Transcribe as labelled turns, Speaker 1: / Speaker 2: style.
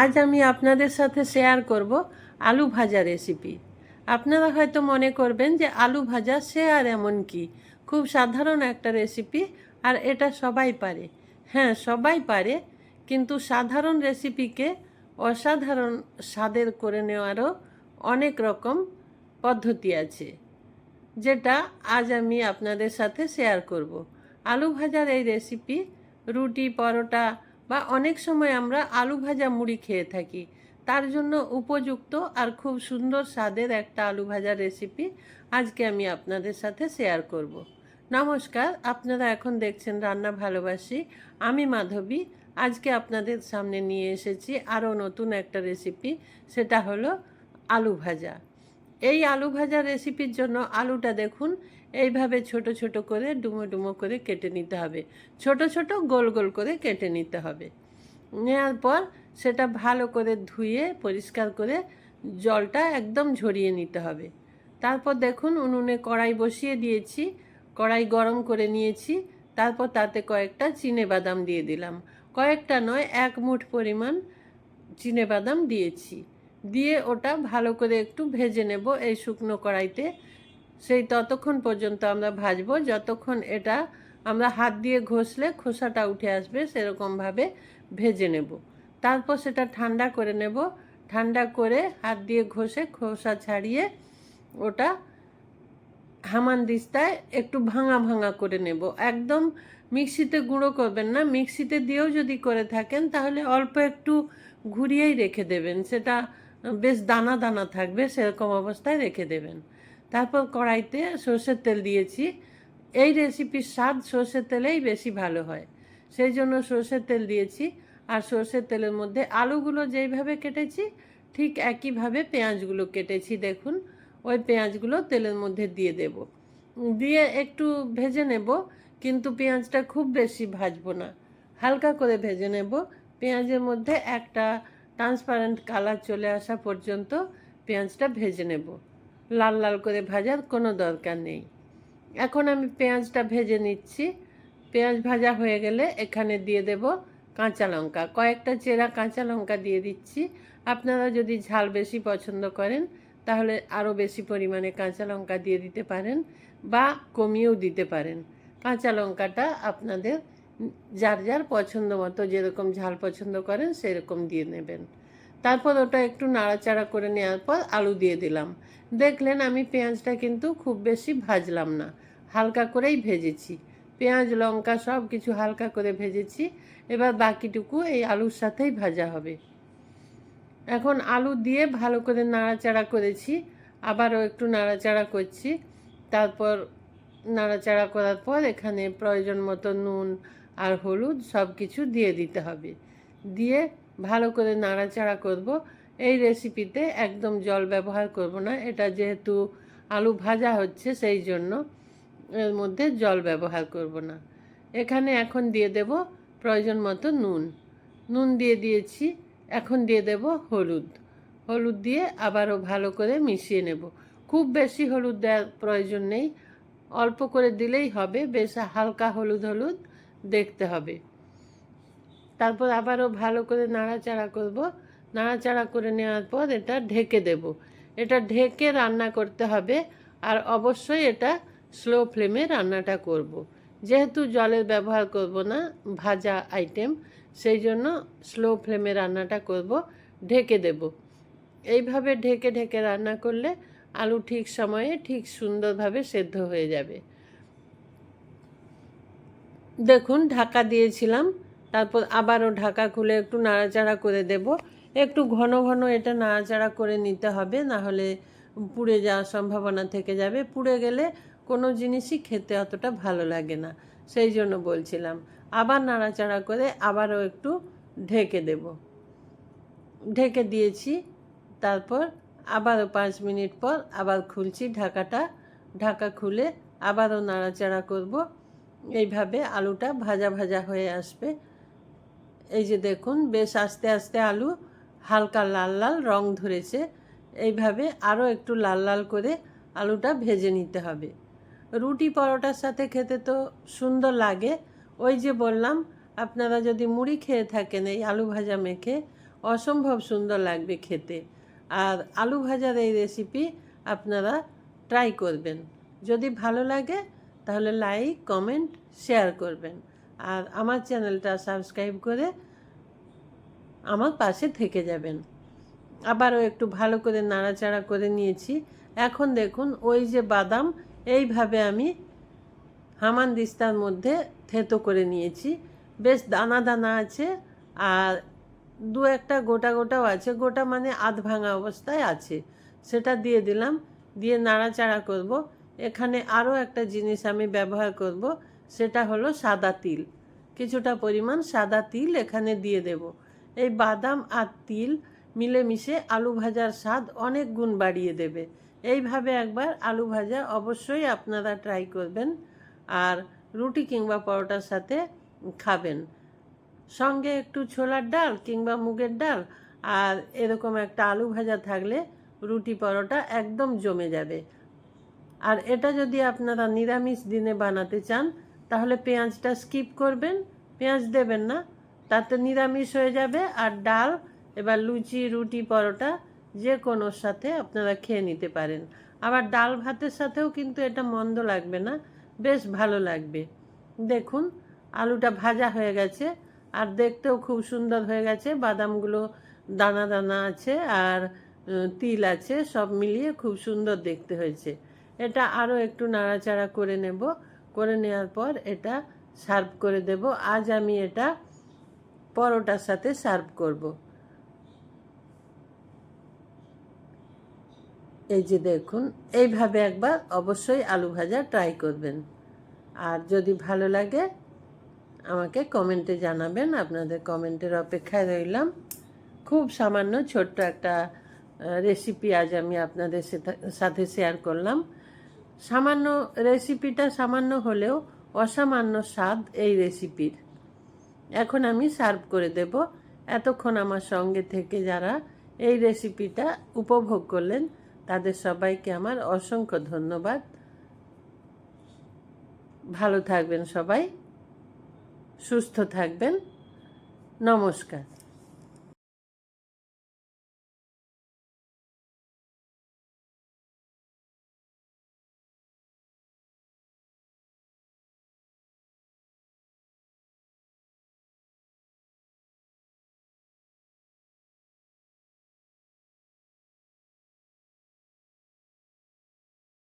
Speaker 1: আজ আমি আপনাদের সাথে শেয়ার করব আলু ভাজা রেসিপি আপনারা হয়তো মনে করবেন যে আলু ভাজা সে আর এমন কি? খুব সাধারণ একটা রেসিপি আর এটা সবাই পারে। হ্যাঁ সবাই পারে, কিন্তু সাধারণ রেসিপিকে অসাধারণ স্বাদের করে নেওয়ারও অনেক রকম পদ্ধতি আছে, যেটা আজ আমি আপনাদের সাথে শেয়ার করব। আলু ভাজার এই রেসিপি রুটি, পরোটা বা অনেক সময় আমরা আলু ভাজা মুড়ি খেয়ে থাকি। তার জন্য উপযুক্ত আর খুব সুন্দর স্বাদের একটা আলু ভাজার রেসিপি আজকে আমি আপনাদের সাথে শেয়ার করব। নমস্কার, আপনারা এখন দেখছেন রান্না ভালোবাসি। আমি মাধবী, আজকে আপনাদের সামনে নিয়ে এসেছি আরও নতুন একটা রেসিপি সেটা হলো আলু ভাজা। এই আলু ভাজা রেসিপির জন্য আলুটা দেখুন এইভাবে ছোট ছোট করে ডুমো ডুমো করে কেটে নিতে হবে। ছোট ছোট গোল গোল করে কেটে নিতে হবে। নেওয়ার পর সেটা ভালো করে ধুয়ে, পরিষ্কার করে জলটা একদম ঝরিয়ে নিতে হবে। তারপর দেখুন উনুনে কড়াই বসিয়ে দিয়েছি, কড়াই গরম করে নিয়েছি, তারপর তাতে কয়েকটা চিনে বাদাম দিয়ে দিলাম। কয়েকটা নয়, এক মুঠ পরিমাণ চিনে বাদাম দিয়েছি। দিয়ে ওটা ভালো করে একটু ভেজে নেব এই শুকনো কড়াইতে। সেই ততক্ষণ পর্যন্ত আমরা ভাজবো। যতক্ষণ এটা আমরা হাত দিয়ে ঘষলে খোসাটা উঠে আসবে, সেরকমভাবে ভেজে নেব। তারপর সেটা ঠান্ডা করে নেব। ঠান্ডা করে হাত দিয়ে ঘষে খোসা ছাড়িয়ে ওটা হামান দিস্তায় একটু ভাঙা ভাঙা করে নেব। একদম মিক্সিতে গুঁড়ো করবেন না। মিক্সিতে দিয়েও যদি করে থাকেন, তাহলে অল্প একটু ঘুরিয়েই রেখে দেবেন। সেটা বেশ দানা দানা থাকবে, সেরকম অবস্থায় রেখে দেবেন। তারপর কড়াইতে সর্ষের তেল দিয়েছি। এই রেসিপির স্বাদ সর্ষের তেলেই বেশি ভালো হয়। সেই জন্য সর্ষের তেল দিয়েছি আর সর্ষের তেলের মধ্যে আলুগুলো যেইভাবে কেটেছি, ঠিক একইভাবে পেঁয়াজগুলো কেটেছি দেখুন। ওই পেঁয়াজগুলো তেলের মধ্যে দিয়ে দেব। দিয়ে একটু ভেজে নেব, কিন্তু পেঁয়াজটা খুব বেশি ভাজবো না। হালকা করে ভেজে নেব। পেঁয়াজের মধ্যে একটা ট্রান্সপারেন্ট কালার চলে আসা পর্যন্ত পেঁয়াজটা ভেজে নেব। লাল লাল করে ভাজার কোনো দরকার নেই। এখন আমি পেঁয়াজটা ভেজে নিচ্ছি। পেঁয়াজ ভাজা হয়ে গেলে এখানে দিয়ে দেব কাঁচা লঙ্কা। কয়েকটা চেরা কাঁচা লঙ্কা দিয়ে দিচ্ছি। আপনারা যদি ঝাল বেশি পছন্দ করেন, তাহলে আরও বেশি পরিমাণে কাঁচা লঙ্কা দিয়ে দিতে পারেন বা কমিয়েও দিতে পারেন। কাঁচা লঙ্কাটা আপনাদের যার যার পছন্দ মতো, যেরকম ঝাল পছন্দ করেন, সেরকম দিয়ে নেবেন। তারপর ওটা একটু নাড়াচাড়া করে নেওয়ার পর আলু দিয়ে দিলাম। দেখলেন আমি পেঁয়াজটা কিন্তু খুব বেশি ভাজলাম না, হালকা করেই ভেজেছি। পেঁয়াজ, লঙ্কা সব কিছু হালকা করে ভেজেছি, এবার বাকিটুকু এই আলুর সাথেই ভাজা হবে। এখন আলু দিয়ে ভালো করে নাড়াচাড়া করেছি, আবারও একটু নাড়াচাড়া করছি। তারপর নাড়াচাড়া করার পর এখানে প্রয়োজন মতো নুন আর হলুদ সব কিছু দিয়ে দিতে হবে। দিয়ে ভালো করে নাড়াচাড়া করব। এই রেসিপিতে একদম জল ব্যবহার করব না। এটা যেহেতু আলু ভাজা হচ্ছে, সেই জন্য এর মধ্যে জল ব্যবহার করব না। এখানে এখন দিয়ে দেব প্রয়োজন মতো নুন। নুন দিয়ে দিয়েছি। এখন দিয়ে দেব হলুদ। হলুদ দিয়ে আবারও ভালো করে মিশিয়ে নেব। খুব বেশি হলুদ দেওয়ার প্রয়োজন নেই। অল্প করে দিলেই হবে। বেশ হালকা হলুদ হলুদ দেখতে হবে। তারপর আবারও ভালো করে নাড়াচাড়া করব। নাড়াচাড়া করে নেওয়ার পর এটা ঢেকে দেব। এটা ঢেকে রান্না করতে হবে আর অবশ্যই এটা স্লো ফ্লেমে রান্নাটা করব। যেহেতু জলের ব্যবহার করব না, ভাজা আইটেম সেই জন্য স্লো ফ্লেমে রান্নাটা করব, ঢেকে দেব। এইভাবে ঢেকে ঢেকে রান্না করলে আলু ঠিক সময়ে ঠিক সুন্দরভাবে সেদ্ধ হয়ে যাবে। দেখুন, ঢাকা দিয়েছিলাম। তারপর আবারও ঢাকা খুলে একটু নাড়াচাড়া করে দেব। একটু ঘন ঘন এটা নাড়াচাড়া করে নিতে হবে, না হলে পুড়ে যাওয়ার সম্ভাবনা থেকে যাবে। পুড়ে গেলে কোনো জিনিসই খেতে অতটা ভালো লাগে না, সেই জন্য বলছিলাম। আবার নাড়াচাড়া করে আবারও একটু ঢেকে দেব। ঢেকে দিয়েছি, তারপর আবারও পাঁচ মিনিট পর আবার খুলছি ঢাকাটা। ঢাকা খুলে আবারও নাড়াচাড়া করব। এইভাবে আলুটা ভাজা ভাজা হয়ে আসবে। এই যে দেখুন, বেশ আস্তে আস্তে আলু হালকা লাল লাল রং ধরেছে। এইভাবে আরও একটু লাল লাল করে আলুটা ভেজে নিতে হবে। রুটি পরোটার সাথে খেতে তো সুন্দর লাগে। ওই যে বললাম, আপনারা যদি মুড়ি খেয়ে থাকেন এই আলু ভাজা মেখে, অসম্ভব সুন্দর লাগবে খেতে। আর আলু ভাজার এই রেসিপি আপনারা ট্রাই করবেন। যদি ভালো লাগে, তাহলে লাইক কমেন্ট শেয়ার করবেন। আর আমার চ্যানেলটা সাবস্ক্রাইব করে আমার পাশে থেকে যাবেন। আবারও একটু ভালো করে নাড়াচাড়া করে নিয়েছি। এখন দেখুন, ওই যে বাদাম, এইভাবে আমি হামান দিস্তার মধ্যে থেতো করে নিয়েছি। বেশ দানা দানা আছে আর দু একটা গোটা গোটাও আছে। গোটা মানে আধ ভাঙা অবস্থায় আছে। সেটা দিয়ে দিলাম, দিয়ে নাড়াচাড়া করব। এখানে আরও একটা জিনিস আমি ব্যবহার করব। সেটা হলো সাদা তিল। কিছুটা পরিমাণ সাদা তিল এখানে দিয়ে দেব। এই বাদাম আর তিল মিলেমিশে আলু ভাজার স্বাদ অনেক গুণ বাড়িয়ে দেবে। এইভাবে একবার আলু ভাজা অবশ্যই আপনারা ট্রাই করবেন আর রুটি কিংবা পরোটার সাথে খাবেন। সঙ্গে একটু ছোলার ডাল কিংবা মুগের ডাল আর এরকম একটা আলু ভাজা থাকলে রুটি পরোটা একদম জমে যাবে। আর এটা যদি আপনারা নিরামিষ দিনে বানাতে চান তাহলে পেঁয়াজটা স্কিপ করবেন, পেঁয়াজ দেবেন না, তাতে নিরামিষ হয়ে যাবে আর ডাল, এবার লুচি, রুটি, পরোটা যে কোনোর সাথে আপনারা খেয়ে নিতে পারেন। আবার ডাল ভাতের সাথেও কিন্তু এটা মন্দ লাগবে না, বেশ ভালো লাগবে। দেখুন, আলুটা ভাজা হয়ে গেছে আর দেখতেও খুব সুন্দর হয়ে গেছে, বাদামগুলো দানা দানা আছে আর তিল আছে, সব মিলিয়ে খুব সুন্দর দেখতে হয়েছে। এটা আরও একটু নাড়াচাড়া করে নেব। করে নেওয়ার পর এটা সার্ভ করে দেব। আজ আমি এটা পরোটার সাথে সার্ভ করব। এই যে দেখুন, এইভাবে একবার অবশ্যই আলু ভাজা ট্রাই করবেন। আর যদি ভালো লাগে, আমাকে কমেন্টে জানাবেন। আপনাদের কমেন্টের অপেক্ষায় রইলাম। খুব সামান্য ছোট্ট একটা রেসিপি আজ আমি আপনাদের সাথে শেয়ার করলাম। সামান্য রেসিপিটা সামান্য হলেও অসামান্য স্বাদ এই রেসিপির এখন আমি সার্ভ করে দেব। এতক্ষণ আমার সঙ্গে থেকে যারা এই রেসিপিটা উপভোগ করলেন, তাদের সবাইকে আমার অসংখ্য ধন্যবাদ। ভালো থাকবেন সবাই, সুস্থ থাকবেন। নমস্কার।